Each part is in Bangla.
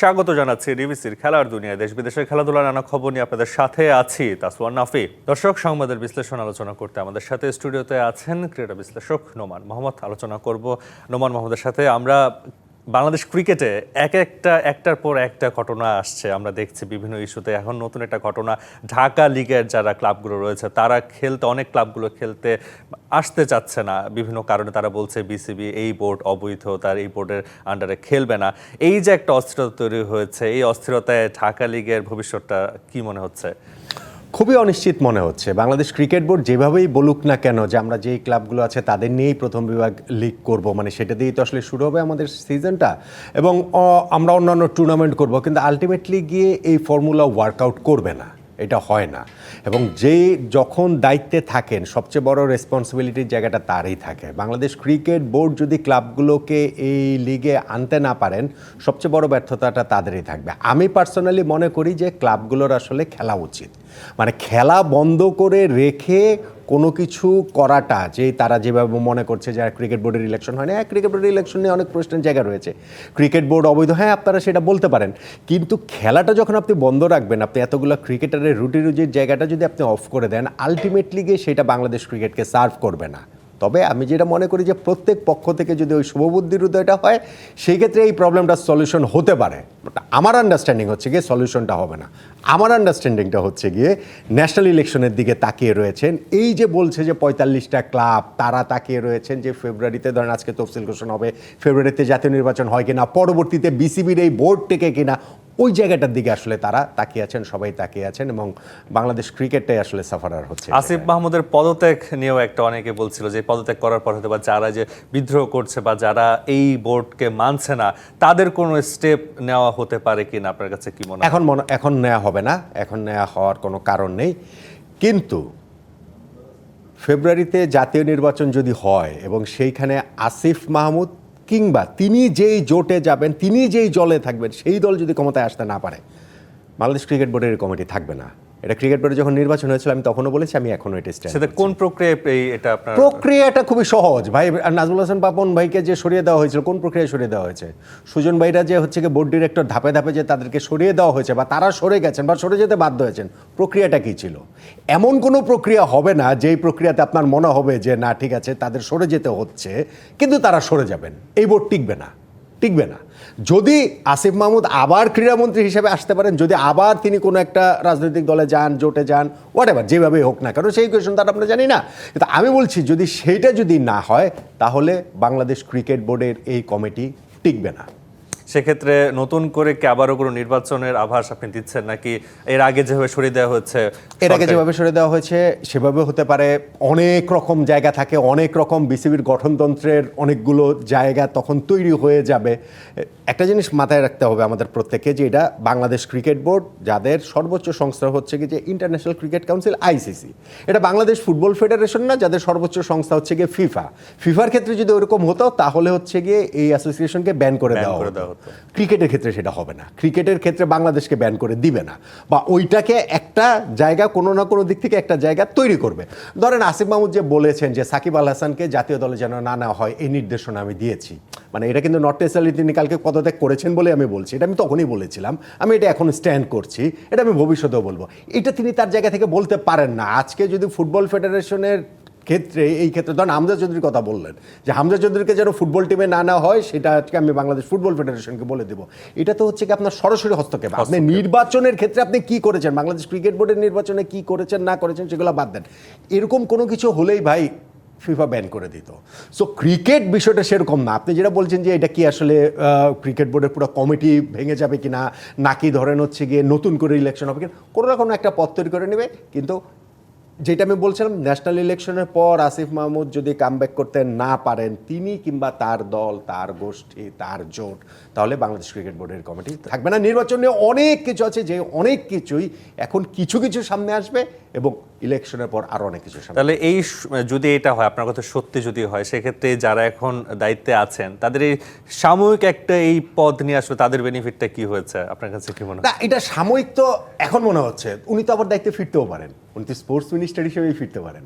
স্বাগত জানাচ্ছি ডিবিসির খেলার দুনিয়া দেশ বিদেশের খেলাধুলার নানা খবর নিয়ে আপনাদের সাথে আছি তাসওয়ান নাফি। দর্শক, সংবাদের বিশ্লেষণ আলোচনা করতে আমাদের সাথে স্টুডিওতে আছেন ক্রীড়া বিশ্লেষক নোমান মোহাম্মদ। আলোচনা করব নোমান মোহাম্মদের সাথে। আমরা বাংলাদেশ ক্রিকেটে এক একটা, একটার পর একটা ঘটনা আসছে। আমরা দেখছি বিভিন্ন ইস্যুতে এখন নতুন একটা ঘটনা। ঢাকা লিগের যারা ক্লাবগুলো রয়েছে, তারা খেলতে, অনেক ক্লাবগুলো খেলতে আসতে চাচ্ছে না। বিভিন্ন কারণে তারা বলছে বিসিবি এই বোর্ড অবৈধ, তার এই বোর্ডের আন্ডারে খেলবে না। এই যে একটা অস্থিরতা তৈরি হয়েছে, এই অস্থিরতায় ঢাকা লিগের ভবিষ্যৎটা কি মনে হচ্ছে? খুবই অনিশ্চিত মনে হচ্ছে। বাংলাদেশ ক্রিকেট বোর্ড যেভাবেই বলুক না কেন যে আমরা যেই ক্লাবগুলো আছে তাদের নিয়েই প্রথম বিভাগ লিগ করব মানে সেটা দিয়েই তো আসলে শুরু হবে আমাদের সিজনটা। এবং আমরা অন্যান্য টুর্নামেন্ট করব, কিন্তু আলটিমেটলি গিয়ে এই ফর্মুলা ওয়ার্কআউট করবে না। এটা হয় না। এবং যে যখন দায়িত্বে থাকেন, সবচেয়ে বড় রেসপন্সিবিলিটির জায়গাটা তারই থাকে। বাংলাদেশ ক্রিকেট বোর্ড যদি ক্লাবগুলোকে এই লিগে আনতে না পারেন, সবচেয়ে বড় ব্যর্থতাটা তাদেরই থাকবে। আমি পার্সোনালি মনে করি যে, ক্লাবগুলোর আসলে খেলা উচিত। মানে খেলা বন্ধ করে রেখে কোনো কিছু করাটা যে তারা যেভাবে মনে করছে যে ক্রিকেট বোর্ডের ইলেকশন হয় না ক্রিকেট বোর্ডের ইলেকশন নিয়ে অনেক প্রশ্নের জায়গা রয়েছে। ক্রিকেট বোর্ড অবৈধ হ্যাঁ আপনারা সেটা বলতে পারেন। কিন্তু খেলাটা যখন আপনি বন্ধ রাখবেন, আপনি এতগুলো ক্রিকেটারের রুটি রুজির জায়গাটা যদি আপনি অফ করে দেন আলটিমেটলি গিয়ে সেটা বাংলাদেশ ক্রিকেটকে সার্ভ করবে না। তবে আমি যেটা মনে করি যে প্রত্যেক পক্ষ থেকে যদি ওই শুভবুদ্ধির উদয়টা হয় সেই ক্ষেত্রে এই প্রবলেমটার সলিউশন হতে পারে। আমার আন্ডারস্ট্যান্ডিং হচ্ছে গিয়ে সলিউশনটা হবে না। আমার আন্ডারস্ট্যান্ডিংটা হচ্ছে গিয়ে ন্যাশনাল ইলেকশনের দিকে তাকিয়ে রয়েছেন। এই যে বলছে যে পঁয়তাল্লিশটা ক্লাব তারা তাকিয়ে রয়েছেন যে ফেব্রুয়ারিতে ধরেন আজকে তফসিল ঘোষণা হবে, ফেব্রুয়ারিতে জাতীয় নির্বাচন হয় কিনা, পরবর্তীতে বিসিবির এই বোর্ড থেকে কিনা ওই জায়গাটার দিকে আসলে তারা তাকিয়ে আছেন সবাই তাকিয়ে আছেন এবং বাংলাদেশ ক্রিকেটটাই আসলে সাফারার হচ্ছে আসিফ মাহমুদের পদত্যাগ নিয়েও একটা অনেকে বলছিল যে পদত্যাগ করার পর হয়তো বা যারা যে বিদ্রোহ করছে বা যারা এই বোর্ডকে মানছে না তাদের কোনো স্টেপ নেওয়া হতে পারে কিনা? আপনার কাছে কি মনে এখন মনে এখন নেওয়া হবে না। এখন নেওয়া হওয়ার কোনো কারণ নেই। কিন্তু ফেব্রুয়ারিতে জাতীয় নির্বাচন যদি হয় এবং সেইখানে আসিফ মাহমুদ কিংবা তিনি যেই জোটে যাবেন, তিনি যেই জলে থাকবেন, সেই দল যদি ক্ষমতায় আসতে না পারে, বাংলাদেশ ক্রিকেট বোর্ডের কমিটি থাকবে না। এটা ক্রিকেট বোর্ডে যখন নির্বাচন হয়েছিল আমি তখনও বলেছি আমি এখনও এটা stand সেটা কোন প্রক্রিয়ায় এই এটা আপনার প্রক্রিয়াটা খুবই সহজ। ভাই আর নাজমুল হাসান পাপন ভাইকে যে সরিয়ে দেওয়া হয়েছিল কোন প্রক্রিয়ায় সরিয়ে দেওয়া হয়েছে? সুজন ভাইরা যে হচ্ছে কি বোর্ড ডিরেক্টর ধাপে ধাপে যে তাদেরকে সরিয়ে দেওয়া হয়েছে বা তারা সরে গেছেন বা সরে যেতে বাধ্য হয়েছেন প্রক্রিয়াটা কি ছিল? এমন কোনো প্রক্রিয়া হবে না যেই প্রক্রিয়াতে আপনার মনে হবে যে না ঠিক আছে তাদের সরে যেতে হচ্ছে কিন্তু তারা সরে যাবেন। এই বোর্ড টিকবে না। টিকবে না। যদি আসিফ মাহমুদ আবার ক্রীড়ামন্ত্রী হিসেবে আসতে পারেন, যদি আবার তিনি কোনো একটা রাজনৈতিক দলে যান, জোটে যান হোয়াট এভার যেভাবেই হোক না কারণ সেই কোয়েশন তার আমরা জানি না। কিন্তু আমি বলছি, যদি সেইটা যদি না হয়, তাহলে বাংলাদেশ ক্রিকেট বোর্ডের এই কমিটি টিকবে না। সেক্ষেত্রে নতুন করে কি আবারও কোনো নির্বাচনের আভাস আপনি দিচ্ছেন নাকি এর আগে যেভাবে সরিয়ে দেওয়া হচ্ছে এর আগে যেভাবে সরে দেওয়া হয়েছে সেভাবে হতে পারে। অনেক রকম জায়গা থাকে অনেক রকম বিসিবির গঠনতন্ত্রের অনেকগুলো জায়গা তখন তৈরি হয়ে যাবে। একটা জিনিস মাথায় রাখতে হবে আমাদের প্রত্যেককে যে এটা বাংলাদেশ ক্রিকেট বোর্ড যাদের সর্বোচ্চ সংস্থা হচ্ছে কি যে ইন্টারন্যাশনাল ক্রিকেট কাউন্সিল আইসিসি এটা বাংলাদেশ ফুটবল ফেডারেশন না যাদের সর্বোচ্চ সংস্থা হচ্ছে গিয়ে ফিফা। ফিফার ক্ষেত্রে যদি ওরকম হতো তাহলে হচ্ছে গিয়ে এই অ্যাসোসিয়েশনকে ব্যান করে দেওয়া হতো। ক্রিকেটের ক্ষেত্রে সেটা হবে না। ক্রিকেটের ক্ষেত্রে বাংলাদেশকে ব্যান করে দিবে না। বা ওইটাকে একটা জায়গা কোনো না কোনো দিক থেকে একটা জায়গা তৈরি করবে। ধরেন আসিফ মাহমুদ যে বলেছেন যে সাকিব আল হাসানকে জাতীয় দলে যেন না নেওয়া হয়, এই নির্দেশনা আমি দিয়েছি। মানে এটা কিন্তু নট নেসারি তিনি কালকে পদত্যাগ করেছেন বলে আমি বলছি। এটা আমি তখনই বলেছিলাম। আমি এটা এখন স্ট্যান্ড করছি। এটা আমি ভবিষ্যতেও বলব। এটা তিনি তার জায়গা থেকে বলতে পারেন না। আজকে যদি ফুটবল ফেডারেশনের ক্ষেত্রে এই ক্ষেত্রে ধরেন হামজা চৌধুরীর কথা বললেন যে হামজা চৌধুরীকে যেন ফুটবল টিমে না নেওয়া হয় সেটা আজকে আমি বাংলাদেশ ফুটবল ফেডারেশনকে বলে দেবো। এটা তো হচ্ছে কি আপনার সরাসরি হস্তক্ষেপ। আপনি নির্বাচনের ক্ষেত্রে আপনি কি করেছেন? বাংলাদেশ ক্রিকেট বোর্ডের নির্বাচনে কি করেছেন না করেছেন সেগুলো বাদ দেন। এরকম কোনো কিছু হলেই ভাই ফিফা ব্যান করে দিত। সো ক্রিকেট বিষয়টা সেরকম না। আপনি যেটা বলছেন যে এটা কি আসলে ক্রিকেট বোর্ডের পুরো কমিটি ভেঙে যাবে কিনা নাকি ধরেন হচ্ছে গিয়ে নতুন করে ইলেকশন হবে কিনা কোনো না কোনো একটা পথ তৈরি করে নেবে কিন্তু যেটা আমি বলছিলাম ন্যাশনাল ইলেকশনের পর আসিফ মাহমুদ যদি কামব্যাক করতে না পারেন, তিনি কিংবা তার দল, তার গোষ্ঠী, তার জোট, তাহলে বাংলাদেশ ক্রিকেট বোর্ডের কমিটি থাকবে না। নির্বাচন নিয়ে অনেক কিছু আছে, যে অনেক কিছুই এখন কিছু কিছু সামনে আসবে। এবং ইলেকশনের পর আরও অনেক কিছু তাহলে এই যদি এটা হয় আপনার কথা সত্যি যদি হয় সেক্ষেত্রে যারা এখন দায়িত্বে আছেন তাদের এই সাময়িক একটা এই পদ নিয়ে আসলে তাদের বেনিফিটটা কি হয়েছে? আপনার কাছে কি মনে হয়? এটা সাময়িক তো এখন মনে হচ্ছে। উনি তো আবার দায়িত্বে ফিরতেও পারেন। উনি তো স্পোর্টস মিনিস্টার হিসেবেই ফিরতে পারেন।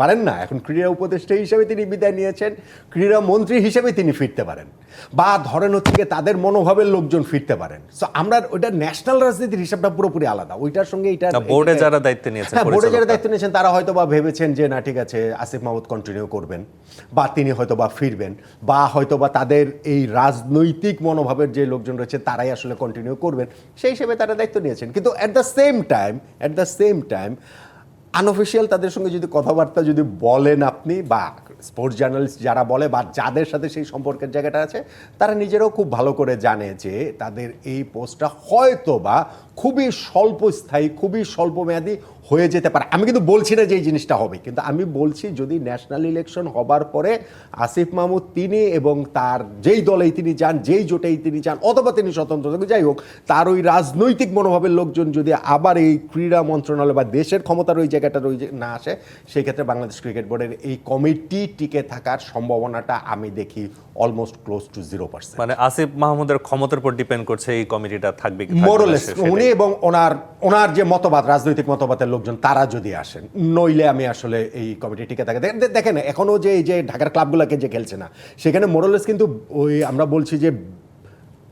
পারেন না। এখন ক্রীড়া উপদেষ্টা হিসেবে তিনি বিদায় নিয়েছেন ক্রীড়া মন্ত্রী হিসেবে তিনি ফিরতে পারেন। বা ধরেন হচ্ছে গিয়ে তাদের মনোভাবের লোকজন ফিরতে পারেন। সো আমরা ওইটা ন্যাশনাল রাজনীতির হিসাবটা পুরোপুরি আলাদা। ওইটার সঙ্গে এটা বোর্ডে যারা দায়িত্ব নিয়েছেন, হ্যাঁ বোর্ডে যারা দায়িত্ব নিয়েছেন তারা হয়তো বা ভেবেছেন যে না ঠিক আছে আসিফ মাহমুদ কন্টিনিউ করবেন। বা তিনি হয়তো বা ফিরবেন। বা হয়তো বা তাদের এই রাজনৈতিক মনোভাবের যে লোকজন রয়েছে তারাই আসলে কন্টিনিউ করবেন। সেই হিসেবে তারা দায়িত্ব নিয়েছেন। কিন্তু at the same time at the same time unofficial তাদের সঙ্গে যদি কথাবার্তা যদি বলেন আপনি, বা স্পোর্টস জার্নালিস্ট যারা বলে, বা যাদের সাথে সেই সম্পর্কের জায়গাটা আছে, তারা নিজেরাও খুব ভালো করে জানে যে তাদের এই পোস্টটা হয়তো বা খুবই স্বল্পস্থায়ী, খুবই স্বল্পমেয়াদী হয়ে যেতে পারে। আমি কিন্তু বলছি না যে এই জিনিসটা হবে কিন্তু আমি বলছি যদি ন্যাশনাল ইলেকশন হবার পরে আসিফ মাহমুদ তিনি এবং তার যেই দলেই তিনি যান যেই জোটেই তিনি যান অথবা তিনি স্বতন্ত্র থাকুন, যাই হোক তার ওই রাজনৈতিক মনোভাবের লোকজন যদি আবার এই ক্রীড়া মন্ত্রণালয় বা দেশের ক্ষমতার ওই জায়গাটার ওই না আসে সেই ক্ষেত্রে বাংলাদেশ ক্রিকেট বোর্ডের এই কমিটি টিকে থাকার সম্ভাবনাটা আমি দেখি almost close to zero percent মানে আসিফ মাহমুদের ক্ষমতার উপর ডিপেন্ড করছে এই কমিটিটা থাকবে মোরলেস উনি এবং ওনার ওনার যে মতবাদ রাজনৈতিক মতবাদের লোকজন, তারা যদি আসেন, নইলে আমি আসলে এই কমিটি টিকে থাকে। দেখেন এখনও যে এই যে ঢাকার ক্লাবগুলোকে যে খেলছে না, সেখানে মোরলেস কিন্তু ওই আমরা বলছি যে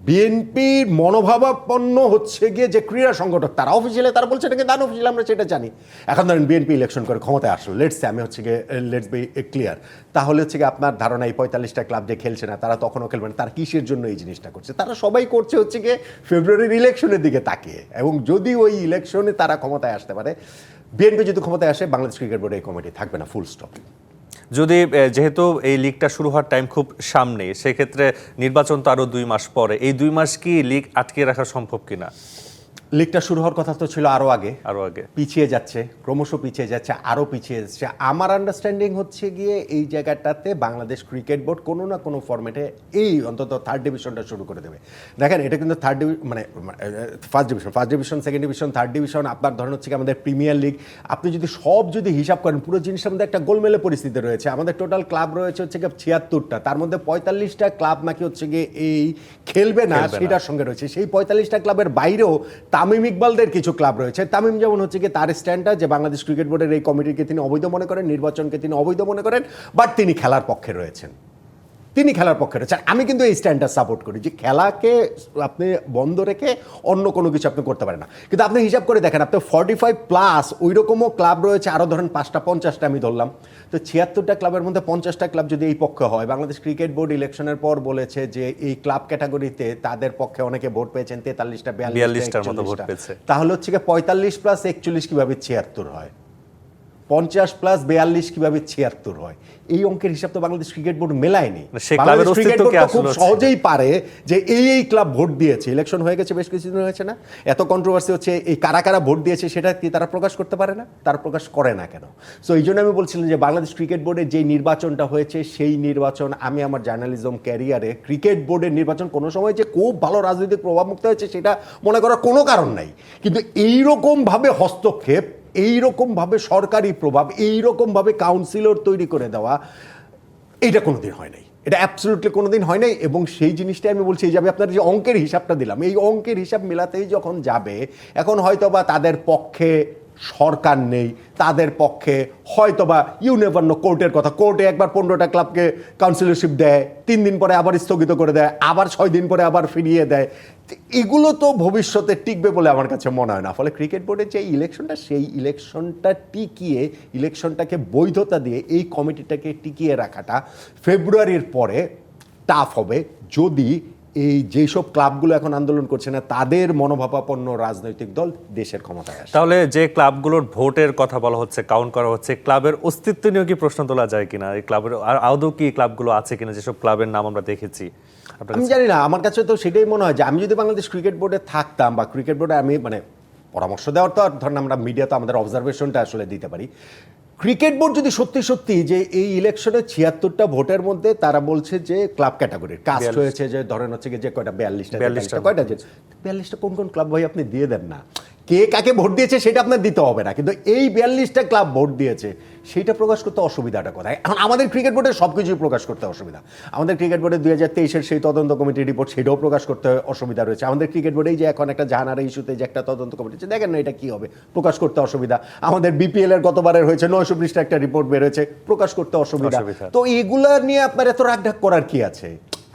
বিএনপির মনোভাবাপন্ন হচ্ছে গিয়ে যে ক্রীড়া সংগঠক, তারা অফিসিয়ালে তারা বলছে নাকি দান অফিসিয়াল আমরা সেটা জানি। এখন ধরেন বিএনপি ইলেকশন করে ক্ষমতায় আসলো লেটস আমি হচ্ছে গিয়ে লেটস বি ক্লিয়ার তাহলে হচ্ছে গিয়ে আপনার ধারণা এই পঁয়তাল্লিশটা ক্লাব যে খেলছে না, তারা তখনও খেলবে না, তারা কিসের জন্য এই জিনিসটা করছে? তারা সবাই করছে হচ্ছে গিয়ে ফেব্রুয়ারির ইলেকশনের দিকে তাকিয়ে। এবং যদি ওই ইলেকশনে তারা ক্ষমতায় আসতে পারে, বিএনপি যদি ক্ষমতায় আসে, বাংলাদেশ ক্রিকেট বোর্ডে এই কমিটি থাকবে না ফুল স্টপ যদি যেহেতু এই লিগটা শুরু হওয়ার টাইম খুব সামনে সেক্ষেত্রে নির্বাচন তো আরও দুই মাস পরে। এই দুই মাস কি লিগ আটকে রাখা সম্ভব কিনা? লিগটা শুরু হওয়ার কথা তো ছিল আরও আগে। আরও আগে। পিছিয়ে যাচ্ছে ক্রমশ পিছিয়ে যাচ্ছে আরও পিছিয়ে যাচ্ছে। আমার আন্ডারস্ট্যান্ডিং হচ্ছে গিয়ে এই জায়গাটাতে বাংলাদেশ ক্রিকেট বোর্ড কোনো না কোনো ফর্মেটে এই অন্তত থার্ড ডিভিশনটা শুরু করে দেবে। দেখেন এটা কিন্তু থার্ড মানে first division first division second division third division আপনার ধরেন হচ্ছে কি আমাদের প্রিমিয়ার লিগ আপনি যদি সব যদি হিসাব করেন পুরো জিনিসের মধ্যে একটা গোলমেলে পরিস্থিতি রয়েছে। আমাদের টোটাল ক্লাব রয়েছে হচ্ছে গিয়ে ছিয়াত্তরটা তার মধ্যে পঁয়তাল্লিশটা ক্লাব নাকি হচ্ছে গিয়ে এই খেলবে না। সেটার সঙ্গে রয়েছে। সেই পঁয়তাল্লিশটা ক্লাবের বাইরেও তামিম ইকবালদের কিছু ক্লাব রয়েছে। তামিম যেমন হচ্ছে কি তার স্ট্যান্ডটা, যে বাংলাদেশ ক্রিকেট বোর্ডের এই কমিটিকে তিনি অবৈধ মনে করেন, নির্বাচনকে তিনি অবৈধ মনে করেন, বাট তিনি খেলার পক্ষে রয়েছেন। তিনি খেলার পক্ষে রয়েছেন আমি কিন্তু এই স্ট্যান্ডটা সাপোর্ট করি যে খেলাকে আপনি বন্ধ রেখে অন্য কোনো কিছু আপনি করতে পারেন না কিন্তু আপনি হিসাব করে দেখেন আপনি ফর্টি ফাইভ প্লাস ওই রকমও ক্লাব রয়েছে আরও ধরেন পাঁচটা পঞ্চাশটা আমি ধরলাম তো ছিয়াত্তরটা ক্লাবের মধ্যে পঞ্চাশটা ক্লাব যদি এই পক্ষে হয় বাংলাদেশ ক্রিকেট বোর্ড ইলেকশনের পর বলেছে যে এই ক্লাব ক্যাটাগরিতে তাদের পক্ষে অনেকে ভোট পেয়েছেন তেতাল্লিশটা 42 টার মতো ভোট 41টা। পেয়েছে। তাহলে হচ্ছে পঁয়তাল্লিশ প্লাস একচল্লিশ কীভাবে ছিয়াত্তর হয় পঞ্চাশ প্লাস বেয়াল্লিশ কীভাবে ছিয়াত্তর হয়? এই অঙ্কের হিসাব তো বাংলাদেশ ক্রিকেট বোর্ড মেলায়নি। বাংলাদেশ ক্রিকেট বোর্ড খুব সহজেই পারে যে এই এই ক্লাব ভোট দিয়েছে। ইলেকশন হয়ে গেছে বেশ কিছুদিন হয়েছে না? এত কন্ট্রোভার্সি হচ্ছে এই কারা কারা ভোট দিয়েছে সেটা কি তারা প্রকাশ করতে পারে না? তারা প্রকাশ করে না কেন? সো এই জন্য আমি বলছিলাম যে বাংলাদেশ ক্রিকেট বোর্ডের যে নির্বাচনটা হয়েছে সেই নির্বাচন আমি আমার জার্নালিজম ক্যারিয়ারে ক্রিকেট বোর্ডের নির্বাচন কোনো সময় যে খুব ভালো রাজনৈতিক প্রভাব মুক্ত হয়েছে সেটা মনে করার কোনো কারণ নাই। কিন্তু এইরকমভাবে হস্তক্ষেপ এইরকমভাবে সরকারি প্রভাব এই এইরকমভাবে কাউন্সিলর তৈরি করে দেওয়া, এইটা কোনোদিন হয় নাই। এটা অ্যাবসলিউটলি কোনো দিন হয় নাই এবং সেই জিনিসটাই আমি বলছি, এই যাবে আপনার যে অঙ্কের হিসাবটা দিলাম, এই অঙ্কের হিসাব মেলাতেই যখন যাবে, এখন হয়তো বা তাদের পক্ষে সরকার নেই। তাদের পক্ষে হয়তো বা ইউনেভার্ন কোর্টের কথা। কোর্টে একবার পনেরোটা ক্লাবকে কাউন্সিলরশিপ দেয়, তিন দিন পরে আবার স্থগিত করে দেয়, আবার ছয় দিন পরে আবার ফিরিয়ে দেয়। এগুলো তো ভবিষ্যতে টিকবে বলে আমার কাছে মনে হয় না। ফলে ক্রিকেট বোর্ডের যে ইলেকশনটা সেই ইলেকশনটা টিকিয়ে ইলেকশনটাকে বৈধতা দিয়ে এই কমিটিটাকে টিকিয়ে রাখাটা ফেব্রুয়ারির পরে টাফ হবে। যদি এই যেসব ক্লাবগুলো এখন আন্দোলন করছে না তাদের মনোভাবাপন্ন রাজনৈতিক দল দেশের ক্ষমতায় আসে তাহলে যে ক্লাবগুলোর ভোটের কথা বলা হচ্ছে কাউন্ট করা হচ্ছে ক্লাবের অস্তিত্ব নিয়েও কি প্রশ্ন তোলা যায় কিনা? এই ক্লাবের আর আদৌ কি ক্লাবগুলো আছে কিনা? যেসব ক্লাবের নাম আমরা দেখেছি। আমি জানি না আমার কাছে তো সেটাই মনে হয় যে আমি যদি বাংলাদেশ ক্রিকেট বোর্ডে থাকতাম বা ক্রিকেট বোর্ডে আমি মানে পরামর্শ দেওয়ার তো আর ধরেন আমরা মিডিয়া তো আমাদের অবজারভেশনটা আসলে দিতে পারি। ক্রিকেট বোর্ড যদি সত্যি সত্যি যে এই ইলেকশনে ছিয়াত্তরটা ভোটের মধ্যে তারা বলছে যে ক্লাব ক্যাটাগরির কাস্ট হয়েছে যে ধরেন হচ্ছে যে কয়টা বিয়াল্লিশটা বিয়াল্লিশটা কয়টা যে বিয়াল্লিশটা কোন কোন ক্লাব ভাই আপনি দিয়ে দেন না। কে কাকে ভোট দিয়েছে সেটা আপনার দিতে হবে না। কিন্তু এই বিয়াল্লিশটা ক্লাব ভোট দিয়েছে সেইটা প্রকাশ করতে অসুবিধাটা কোথায়? এখন আমাদের ক্রিকেট বোর্ডের সব কিছুই প্রকাশ করতে অসুবিধা। আমাদের ক্রিকেট বোর্ডের দুই হাজার তেইশের সেই তদন্ত কমিটির রিপোর্ট সেটাও প্রকাশ করতে অসুবিধা রয়েছে। আমাদের ক্রিকেট বোর্ডেই যে এখন একটা জাহানারা ইস্যুতে যে একটা তদন্ত কমিটি আছে, দেখেন না এটা কী হবে প্রকাশ করতে অসুবিধা। আমাদের বিপিএল এর গতবারের হয়েছে নয়শো পৃষ্ঠা একটা রিপোর্ট বেরোয়েছে প্রকাশ করতে অসুবিধা। অসুবিধা। তো এগুলা নিয়ে আপনার এত রাগঢাক করার কি আছে?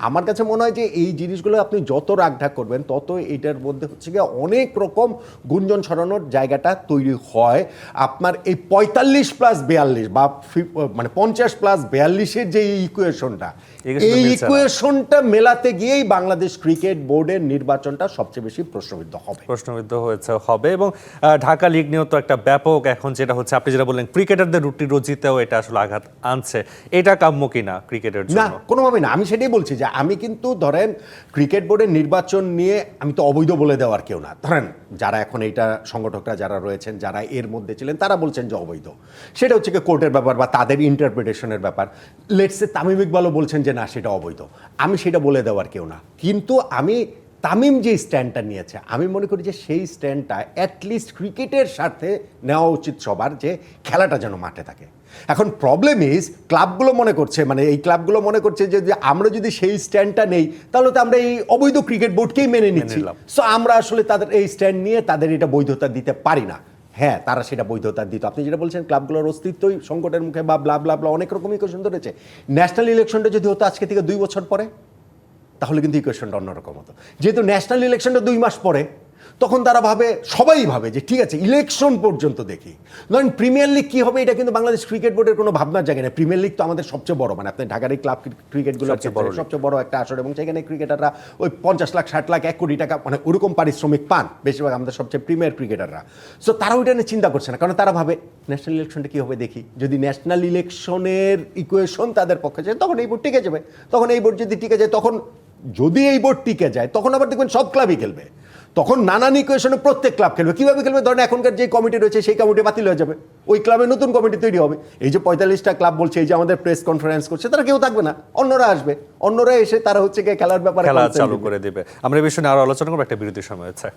আমার কাছে মনে হয় যে এই জিনিসগুলো আপনি যত রাগঢাক করবেন তত এটার মধ্যে হচ্ছে গিয়ে অনেক রকম গুঞ্জন ছড়ানোর জায়গাটা তৈরি হয়। আপনার এই পঁয়তাল্লিশ প্লাস বিয়াল্লিশ বা মানে পঞ্চাশ প্লাস বিয়াল্লিশের যে ইকুয়েশনটা এই ইকুয়েশনটা মেলাতে গিয়েই বাংলাদেশ ক্রিকেট বোর্ডের নির্বাচনটা সবচেয়ে বেশি প্রশ্নবিদ্ধ হবে। প্রশ্নবিদ্ধ হয়েছে হবে এবং ঢাকা লিগ নিয়েও তো একটা ব্যাপক এখন যেটা হচ্ছে আপনি যেটা বললেন ক্রিকেটারদের রুটি রুজিতেও এটা আসলে আঘাত আনছে। এটা কাম্য কিনা ক্রিকেটের না কোনোভাবে না। আমি সেটাই বলছি যে আমি কিন্তু, ধরেন, ক্রিকেট বোর্ডের নির্বাচন নিয়ে আমি তো অবৈধ বলে দেওয়ার কেউ না। ধরেন, যারা এখন এইটা সংগঠকরা যারা রয়েছেন, যারা এর মধ্যে ছিলেন, তারা বলছেন যে অবৈধ। সেটা হচ্ছে কোর্টের ব্যাপার বা তাদের ইন্টারপ্রিটেশনের ব্যাপার। লেটসে তামিম ইকবালও বলছেন যে, না, সেটা অবৈধ। আমি সেটা বলে দেওয়ার কেউ না। কিন্তু আমি, তামিম যে স্ট্যান্ডটা নিয়েছে, আমি মনে করি যে সেই স্ট্যান্ডটা অ্যাটলিস্ট ক্রিকেটের সাথে নেওয়া উচিত সবার যে খেলাটা যেন মাঠে থাকে। এখন প্রবলেম ইজ ক্লাবগুলো মনে করছে মানে এই ক্লাবগুলো মনে করছে যে আমরা যদি সেই স্ট্যান্ডটা নেই তাহলে তো আমরা এই অবৈধ ক্রিকেট বোর্ডকেই মেনে নিচ্ছি। সো আমরা আসলে তাদের এই স্ট্যান্ড নিয়ে তাদের এটা বৈধতা দিতে পারি না। হ্যাঁ তারা সেটা বৈধতা দিত। আপনি যেটা বলছেন ক্লাবগুলোর অস্তিত্বই সংকটের মুখে বা ব্লা ব্লা ব্লা অনেক রকমই কোয়েশন ধরেছে। ন্যাশনাল ইলেকশনটা যদি হতো আজকে থেকে দুই বছর পরে তাহলে কিন্তু ইকুয়েশনটা অন্যরকম হতো। যেহেতু ন্যাশনাল ইলেকশনটা দুই মাস পরে তখন তারা ভাবে সবাই ভাবে যে ঠিক আছে ইলেকশন পর্যন্ত দেখি। ধরেন প্রিমিয়ার লিগ কি হবে এটা কিন্তু বাংলাদেশ ক্রিকেট বোর্ডের কোনো ভাবনার জায়গা নেই। প্রিমিয়ার লিগ তো আমাদের সবচেয়ে বড় মানে আপনি ঢাকার এই ক্লাব ক্রিকেটগুলো সবচেয়ে বড় সবচেয়ে বড় একটা আসর এবং সেখানে ক্রিকেটাররা ওই পঞ্চাশ লাখ ষাট লাখ এক কোটি টাকা মানে ওরকম পারিশ্রমিক পান বেশিরভাগ আমাদের সবচেয়ে প্রিমিয়ার ক্রিকেটাররা সো তারা ওইটা নিয়ে চিন্তা করছে না কারণ তারা ভাবে ন্যাশনাল ইলেকশনটা কি হবে দেখি? যদি ন্যাশনাল ইলেকশনের ইকুয়েশন তাদের পক্ষে যায় তখন এই বোর্ড টিকে যাবে। তখন এই বোর্ড যদি টিকে যায় তখন যদি এই বোর্ড টিকে যায় তখন আবার দেখবেন সব ক্লাবই খেলবে। তখন নানান ইকুয়েশনে প্রত্যেক ক্লাব খেলবে। কীভাবে খেলবে? ধরেন এখনকার যে কমিটি রয়েছে সেই কমিটি বাতিল হয়ে যাবে। ওই ক্লাবে নতুন কমিটি তৈরি হবে। এই যে পঁয়তাল্লিশটা ক্লাব বলছে এই যে আমাদের প্রেস কনফারেন্স করছে তারা কেউ থাকবে না। অন্যরা আসবে। অন্যরা এসে তারা হচ্ছে গিয়ে খেলার ব্যাপারে খেলা চালু করে দেবে। আমরা এই বিষয়ে নিয়ে আরও আলোচনা করব। একটা বিরতির সময় হচ্ছে।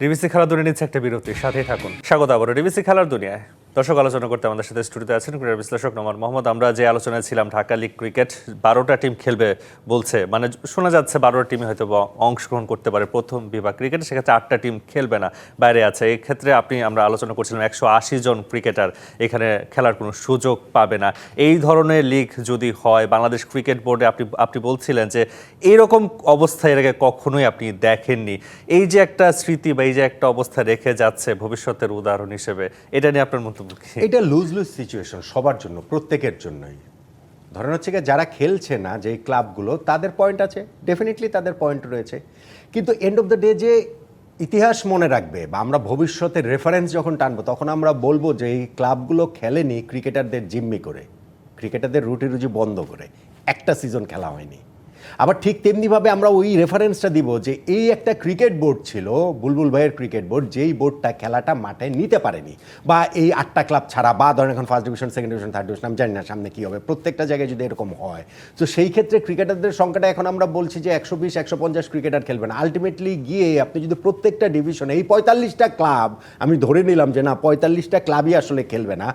ডিবিসি খেলা দুনিয়া নিচ্ছে একটা বিরতি। সাথেই থাকুন। স্বাগত আবারও। ডিবিসি খেলার দুনিয়ায়। দর্শক, আলোচনা করতে আমাদের সাথে স্টুডিওতে আছেন ক্রীড়া বিশ্লেষক নমর মোহাম্মদ। আমরা যে আলোচনায় ছিলাম, ঢাকা লিগ ক্রিকেট, বারোটা টিম খেলবে বলছে। মানে শোনা যাচ্ছে বারোটা টিমে হয়তো অংশগ্রহণ করতে পারে প্রথম বিভাগ ক্রিকেট, সেক্ষেত্রে আটটা টিম খেলবে না, বাইরে আছে। এই ক্ষেত্রে আপনি, আমরা আলোচনা করছিলাম একশো আশি জন ক্রিকেটার এখানে খেলার কোনো সুযোগ পাবে না। এই ধরনের লিগ যদি হয়, বাংলাদেশ ক্রিকেট বোর্ডে আপনি আপনি বলছিলেন যে এরকম অবস্থা এর আগে কখনোই আপনি দেখেননি। এই যে একটা স্মৃতি বা এই যে একটা অবস্থা রেখে যাচ্ছে ভবিষ্যতের উদাহরণ হিসেবে, এটা নিয়ে আপনার মন্তব্য কি এটা লুজ লুজ সিচুয়েশন সবার জন্য, প্রত্যেকের জন্যই। ধরেন হচ্ছে যারা খেলছে না যে ক্লাবগুলো, তাদের পয়েন্ট আছে ডেফিনেটলি তাদের পয়েন্ট রয়েছে। কিন্তু এন্ড অফ দ্য ডে যে ইতিহাস মনে রাখবে, বা আমরা ভবিষ্যতের রেফারেন্স যখন টানবো, তখন আমরা বলব যে এই ক্লাবগুলো খেলেনি ক্রিকেটারদের জিম্মি করে। ক্রিকেটারদের রুটি রুজি বন্ধ করে। একটা সিজন খেলা হয়নি। আবার ঠিক তেমনিভাবে আমরা ওই রেফারেন্সটা দিব যে এই একটা ক্রিকেট বোর্ড ছিল, বুলবুল ভাইয়ের ক্রিকেট বোর্ড যেই বোর্ডটা খেলাটা মাঠে নিতে পারেনি। বা এই আটটা ক্লাব ছাড়া, বা ধরেন এখন first division second division third division আমি জানি না সামনে কী হবে, প্রত্যেকটা জায়গায় যদি এরকম হয়। তো সেই ক্ষেত্রে ক্রিকেটারদের সংখ্যাটা এখন আমরা বলছি যে একশো বিশ, একশো পঞ্চাশ ক্রিকেটার খেলবে না। আলটিমেটলি গিয়ে আপনি যদি প্রত্যেকটা ডিভিশনে এই পঁয়তাল্লিশটা ক্লাব আমি ধরে নিলাম যে না, পঁয়তাল্লিশটা ক্লাবই আসলে খেলবে না।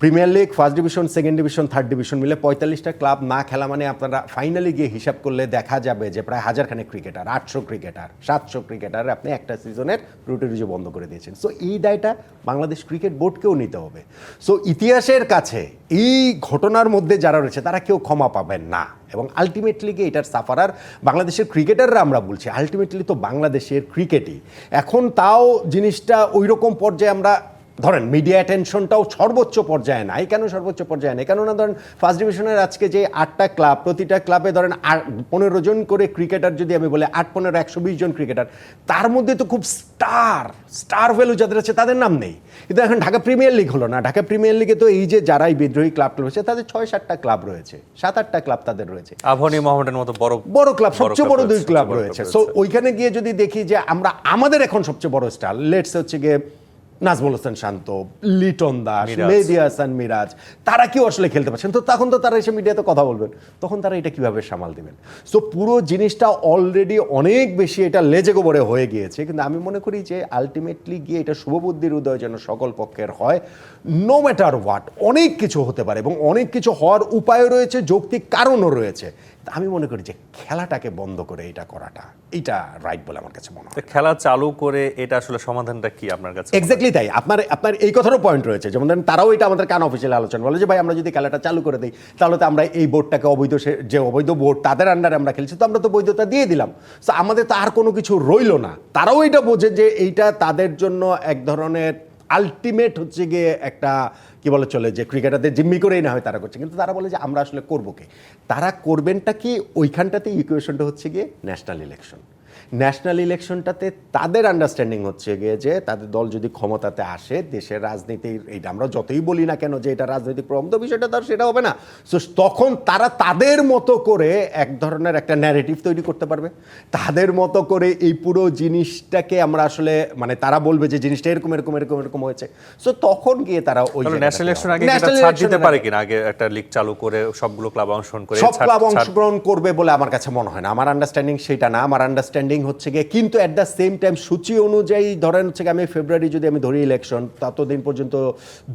Premier league first division second division third division মিলে পঁয়তাল্লিশটা ক্লাব না খেলা মানে আপনারা ফাইনালি গিয়ে হিসাব করলে দেখা যাবে যে প্রায় হাজারখানেক ক্রিকেটার আটশো ক্রিকেটার সাতশো ক্রিকেটার আপনি একটা সিজনের রুটি রুজি বন্ধ করে দিয়েছেন। সো এই দায়টা বাংলাদেশ ক্রিকেট বোর্ডকেও নিতে হবে। সো ইতিহাসের কাছে এই ঘটনার মধ্যে যারা রয়েছে, তারা কেউ ক্ষমা পাবেন না। এবং আলটিমেটলি গিয়ে এটার সাফারার বাংলাদেশের ক্রিকেটাররা আমরা বলছি আলটিমেটলি তো বাংলাদেশের ক্রিকেটই এখন তাও জিনিসটা ওই রকম পর্যায়ে আমরা ধরেন মিডিয়া অ্যাটেনশনটাও সর্বোচ্চ পর্যায়ে নাই। কেন সর্বোচ্চ পর্যায়ে নেই? কেননা ধরেন ফার্স্ট ডিভিশনের আজকে যে আটটা ক্লাব প্রতিটা ক্লাবে ধরেন আট পনেরো জন করে ক্রিকেটার যদি আমি বলি আট পনেরো একশো বিশ জন ক্রিকেটার তার মধ্যে তো খুব স্টার স্টার ভ্যালু যাদের আছে তাদের নাম নেই। কিন্তু এখন ঢাকা প্রিমিয়ার লিগ হলো না। ঢাকা প্রিমিয়ার লিগে তো এই যে যারাই বিদ্রোহী ক্লাব রয়েছে তাদের ছয় সাতটা ক্লাব রয়েছে। সাত আটটা ক্লাব তাদের রয়েছে। আভনি মোহামেডানের মতো বড় বড় ক্লাব সবচেয়ে বড় দুই ক্লাব রয়েছে। সো ওইখানে গিয়ে যদি দেখি যে আমরা আমাদের এখন সবচেয়ে বড় স্টার লেটস হচ্ছে গিয়ে নাজমুল হোসেন শান্ত লিটন দাস। মেহেদি হাসান মিরাজ তারা কেউ আসলে খেলতে পারছেন। তো তখন তো তারা এসে মিডিয়াতে কথা বলবেন। তখন তারা এটা কীভাবে সামাল দিবেন? সো পুরো জিনিসটা অলরেডি অনেক বেশি এটা লেজে গোবরে হয়ে গিয়েছে। কিন্তু আমি মনে করি যে আলটিমেটলি গিয়ে এটা শুভবুদ্ধির উদয় যেন সকল পক্ষের হয়। নো ম্যাটার হোয়াট অনেক কিছু হতে পারে এবং অনেক কিছু হওয়ার উপায়ও রয়েছে যৌক্তিক কারণও রয়েছে। আমি মনে করি যে খেলাটাকে বন্ধ করে এটা করাটা এটা রাইট বলে আমার কাছে মনে হয়। খেলা চালু করে এটা আসলে সমাধানটা কি আপনার কাছে এক্স্যাক্টলি তাই। আপনার আপনার এই কথারও পয়েন্ট রয়েছে। যেমন ধরেন তারাও এটা আমাদের কান অফিসিয়াল আলোচনা বলে যে ভাই আমরা যদি খেলাটা চালু করে দিই তাহলে তো আমরা এই বোর্ডটাকে অবৈধ সে- যে অবৈধ বোর্ড তাদের আন্ডারে আমরা খেলছি তো আমরা তো বৈধতা দিয়ে দিলাম। তো আমাদের তো আর কোনো কিছু রইল না। তারাও এটা বোঝে যে এইটা তাদের জন্য এক ধরনের আলটিমেট হচ্ছে গিয়ে একটা কি বলে চলে, যে ক্রিকেটারদের জিম্মি করেই না হয় তারা করছে। কিন্তু তারা বলে যে আমরা আসলে করব কে? তারা করবেনটা কি? ওইখানটাতে ইকুয়েশনটা হচ্ছে গিয়ে ন্যাশনাল ইলেকশন ন্যাশনাল ইলেকশনটাতে তাদের আন্ডারস্ট্যান্ডিং হচ্ছে গিয়ে যে তাদের দল যদি ক্ষমতাতে আসে দেশের রাজনীতির এইটা আমরা যতই বলি না কেন যে এটা রাজনৈতিক প্রবন্ধ বিষয়টা তার সেটা হবে না। সো তখন তারা তাদের মতো করে এক ধরনের একটা ন্যারেটিভ তৈরি করতে পারবে। তাদের মতো করে এই পুরো জিনিসটাকে আমরা আসলে মানে তারা বলবে যে জিনিসটা এরকম এরকম এরকম এরকম হয়েছে। সো তখন গিয়ে তারা ওই ন্যাশনাল ইলেকশন আগে ছাড় দিতে পারে কিনা? আগে একটা লিগ চালু করে সবগুলো ক্লাব অংশগ্রহণ করে সব ক্লাব অংশগ্রহণ করবে বলে আমার কাছে মনে হয় না। আমার আন্ডারস্ট্যান্ডিং সেটা না। আমার আন্ডারস্ট্যান্ডিং হচ্ছে গিয়ে, কিন্তু অ্যাট দ্য সেম টাইম সূচি অনুযায়ী ধরেন হচ্ছে আমি ফেব্রুয়ারি যদি আমি ধরি ইলেকশন ততদিন পর্যন্ত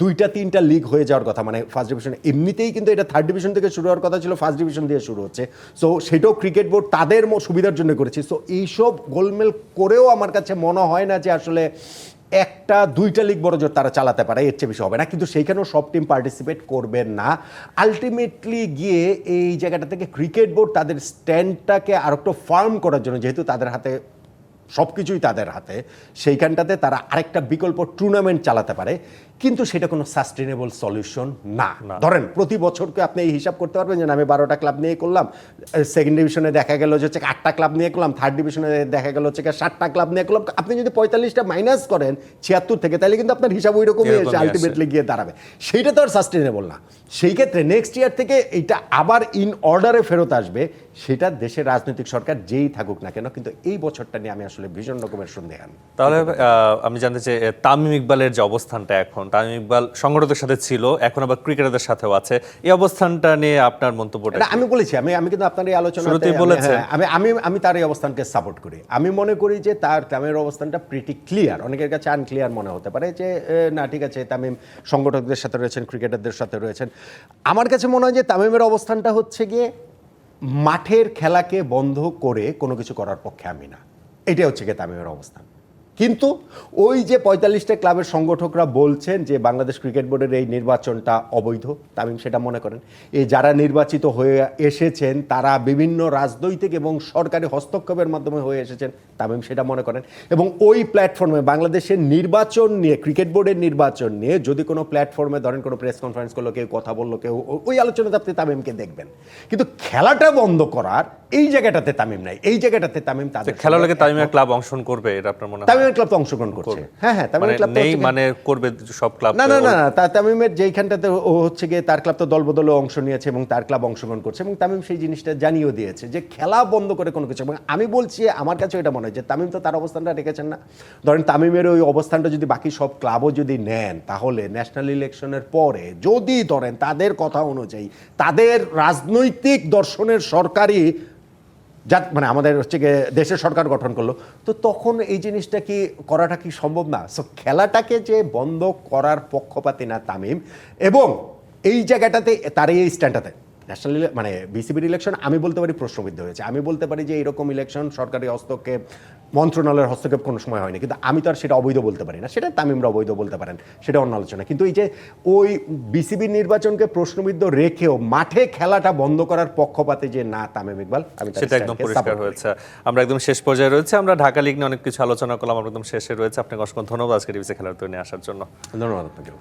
দুইটা, তিনটা লিগ হয়ে যাওয়ার কথা। মানে ফার্স্ট ডিভিশন এমনিতেই কিন্তু এটা থার্ড ডিভিশন থেকে শুরু হওয়ার কথা ছিল ফার্স্ট ডিভিশন দিয়ে শুরু হচ্ছে। সো সেটাও ক্রিকেট বোর্ড তাদের সুবিধার জন্য করেছে। সো এইসব গোলমেল করেও আমার কাছে মনে হয় না যে আসলে একটা, দুইটা লিগ বড় জোর তারা চালাতে পারে, এর চেয়ে বেশি হবে না। কিন্তু সেইখানেও সব টিম পার্টিসিপেট করবেন না। আলটিমেটলি গিয়ে এই জায়গাটা থেকে ক্রিকেট বোর্ড তাদের স্ট্যান্ডটাকে আর একটু ফার্ম করার জন্য, যেহেতু তাদের হাতে সব কিছুই তাদের হাতে, সেইখানটাতে তারা আরেকটা বিকল্প টুর্নামেন্ট চালাতে পারে। কিন্তু সেটা কোনো সাস্টেনেবল সলিউশন না। ধরেন প্রতি বছরকে আপনি এই হিসাব করতে পারবেন যে আমি বারোটা ক্লাব নিয়ে করলাম। সেকেন্ড ডিভিশনে দেখা গেল যে হচ্ছে আটটা ক্লাব নিয়ে করলাম। থার্ড ডিভিশনে দেখা গেল হচ্ছে ষাটটা ক্লাব নিয়ে করলাম। আপনি যদি পঁয়তাল্লিশটা মাইনাস করেন ছিয়াত্তর থেকে তাহলে কিন্তু আপনার হিসাব ওই রকমই এসে আলটিমেটলি গিয়ে দাঁড়াবে। সেইটা তো আর সাস্টেনেবল না। সেই ক্ষেত্রে নেক্সট ইয়ার থেকে এটা আবার ইন অর্ডারে ফেরত আসবে। সেটা দেশের রাজনৈতিক সরকার যেই থাকুক না কেন কিন্তু এই বছরটা নিয়ে আমি আসলে ভীষণ রকমের সন্দেহান। তাহলে আমি জানতে চাই তামিম ইকবালের যে অবস্থানটা এখন তামিম ইকবাল সংগঠকদের সাথে ছিল এখন আবার ক্রিকেটারদের সাথেও আছে। এই অবস্থানটা নিয়ে আপনার মন্তব্যটা আমি বলেছি আমি আমি কিন্তু আপনার এই আলোচনা শুরুতেই আমি আমি আমি তার এই অবস্থানকে সাপোর্ট করি। আমি মনে করি যে তার তামিমের অবস্থানটা প্রিটি ক্লিয়ার অনেকের কাছে আনক্লিয়ার মনে হতে পারে যে না ঠিক আছে তামিম সংগঠকদের সাথে রয়েছেন ক্রিকেটারদের সাথে রয়েছেন। আমার কাছে মনে হয় যে তামিমের অবস্থানটা হচ্ছে গিয়ে মাঠের খেলাকে বন্ধ করে কোনো কিছু করার পক্ষে আমি না। এটাই হচ্ছে গিয়ে তামিমের অবস্থান। কিন্তু ওই যে পঁয়তাল্লিশটা ক্লাবের সংগঠকরা বলছেন যে বাংলাদেশ ক্রিকেট বোর্ডের এই নির্বাচনটা অবৈধ, তামিম সেটা মনে করেন। এই যারা নির্বাচিত হয়ে এসেছেন, তারা বিভিন্ন রাজনৈতিক এবং সরকারি হস্তক্ষেপের মাধ্যমে হয়ে এসেছেন, তামিম সেটা মনে করেন। এবং ওই প্ল্যাটফর্মে বাংলাদেশের নির্বাচন নিয়ে, ক্রিকেট বোর্ডের নির্বাচন নিয়ে যদি কোনো প্ল্যাটফর্মে ধরেন কোনো প্রেস কনফারেন্স করল, কেউ কথা বলল, কেউ ওই আলোচনাতে আপনি তামিমকে দেখবেন। কিন্তু খেলাটা বন্ধ করার এই জায়গাটাতে তামিম নাই এই জায়গাটাতে তামিম তাদের খেলার লাগে তামিমের ক্লাব অংশগ্রহণ করবে এটা আপনার মনে হয়? তামিমের ক্লাব তো অংশগ্রহণ করছে। হ্যাঁ হ্যাঁ মানে তামিমের ক্লাব তো নেই মানে করবে সব ক্লাব না না না না, তা তামিমের যেইখানটাতে ও হচ্ছে গিয়ে তার ক্লাব তো দলবদলে অংশ নিয়েছে এবং তার ক্লাব অংশগ্রহণ করছে এবং তামিম সেই জিনিসটা জানিয়েও দিয়েছে যে খেলা বন্ধ করে কোনো কিছু এবং আমি বলছি আমার কাছে এটা মনে হয় যে তামিম তো তার অবস্থানটা রেখেছেন না। ধরেন তামিমের ওই অবস্থানটা যদি বাকি সব ক্লাবও যদি নেন তাহলে ন্যাশনাল ইলেকশনের পরে যদি ধরেন তাদের কথা অনুযায়ী তাদের রাজনৈতিক দর্শনের সরকারি যা মানে আমাদের হচ্ছে গিয়ে দেশের সরকার গঠন করল। তো তখন এই জিনিসটা কি করাটা কি সম্ভব না? সো খেলাটাকে যে বন্ধ করার পক্ষপাতি না তামিম, এবং এই জায়গাটাতে তার এই স্ট্যান্ডটাতে ন্যাশনাল মানে বিসিবির ইলেকশন আমি বলতে পারি প্রশ্নবিদ্ধ হয়েছে। আমি বলতে পারি যে এরকম ইলেকশন সরকারি হস্তক্ষেপ মন্ত্রণালয়ের হস্তক্ষেপ কোনো সময় হয়নি। কিন্তু আমি তো আর সেটা অবৈধ বলতে পারি না। সেটা তামিমরা অবৈধ বলতে পারেন। সেটা অন্য আলোচনা। কিন্তু এই যে ওই বিসিবির নির্বাচনকে প্রশ্নবিদ্ধ রেখেও মাঠে খেলাটা বন্ধ করার পক্ষপাতে যে না তামিম ইকবাল আমি সেটা একদম পরিষ্কার হয়েছে। আমরা একদম শেষ পর্যায়ে রয়েছে। আমরা ঢাকা লিগ নিয়ে অনেক কিছু আলোচনা করলাম। আমরা একদম শেষে রয়েছে। আপনাকে অসংখ্য ধন্যবাদ আজকে টিভিসি খেলার তো নিয়ে আসার জন্য। ধন্যবাদ আপনাকে